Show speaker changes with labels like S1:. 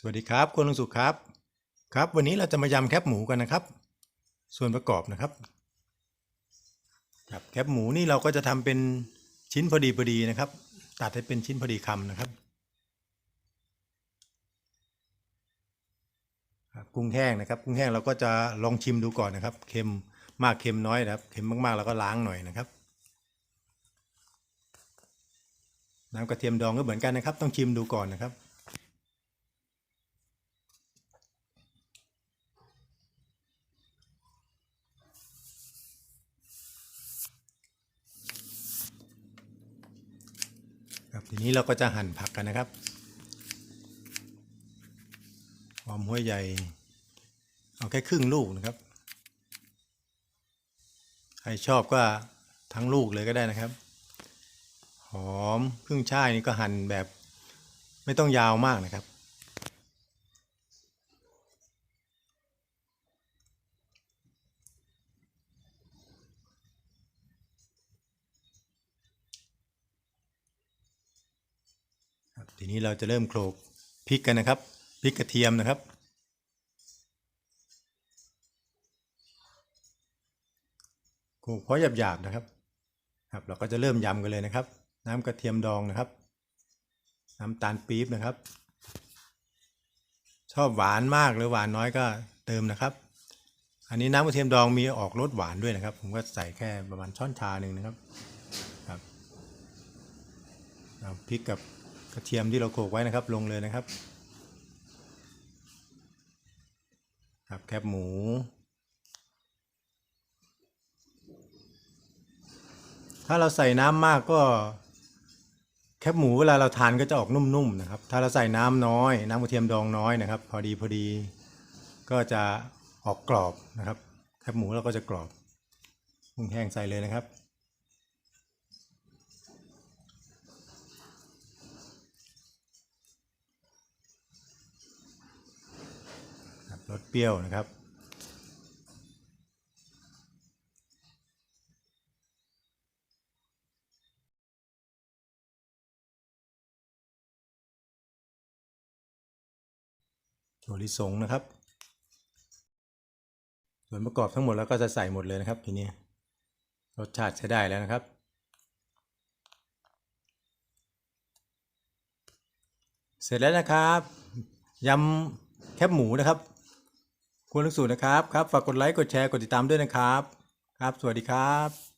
S1: สวัสดีครับคุณลุงสุขครับ ครับ วันนี้เราจะมายำแคบหมูกันนะครับ ส่วนประกอบนะครับ ครับแคบหมูนี่เราก็จะทำเป็นชิ้นพอดีพอดีนะครับ ตัดให้เป็นชิ้นพอดีคำนะครับกุ้งแห้งนะครับ กุ้งแห้งเราก็จะลองชิมดูก่อนนะครับ เค็มมากเค็มน้อยนะครับ เค็มมากๆเราก็ล้างหน่อยนะครับ น้ำกระเทียมดองก็เหมือนกันนะครับ ต้องชิมดูก่อนนะครับ ครับทีนี้เราก็จะหั่นผักกันนะครับหอมหัวใหญ่เอาแค่ครึ่งลูกนะครับ ใครชอบก็ทั้งลูกเลยก็ได้นะครับ หอมครึ่งช่ายนี่ก็หั่นแบบไม่ต้องยาวมากนะครับ ทีนี้เราจะเริ่มโขลกพริกกันนะครับพริกกระเทียมนะครับ โขลกเพราะหยาบๆนะครับ ครับ เราก็จะเริ่มยำกันเลยนะครับ น้ำกระเทียมดองนะครับ น้ำตาลปี๊บนะครับ ชอบหวานมากหรือหวานน้อยก็เติมนะครับ อันนี้น้ำกระเทียมดองมีออกรสหวานด้วยนะครับ ผมก็ใส่แค่ประมาณช้อนชาหนึ่งนะครับ ครับเอาพริกกับ กระเทียมที่เราโขลกไว้นะครับ ลงเลยนะครับ ครับแคบหมู ถ้าเราใส่น้ำมากก็แคบหมูเวลาเราทานก็จะออกนุ่มๆนะครับ ถ้าเราใส่น้ำน้อย น้ำกระเทียมดองน้อยนะครับ พอดีพอดีก็จะออกกรอบนะครับ แคบหมูเราก็จะกรอบกุ้งแห้งใส่เลยนะครับ ค รี้ยวนะครับ ถั่วลิสงนะครับ ส่วนประกอบทั้งหมดแล้วก็จะใส่หมดเลยนะครับทีนี้รสชาติใช้ได้แล้วนะครับเสร็จแล้วนะครับยำแคบหมูนะครับ ควรลึกสูตรนะครับครับฝากกดไลค์กดแชร์กดติดตามด้วยนะครับ ครับ สวัสดีครับ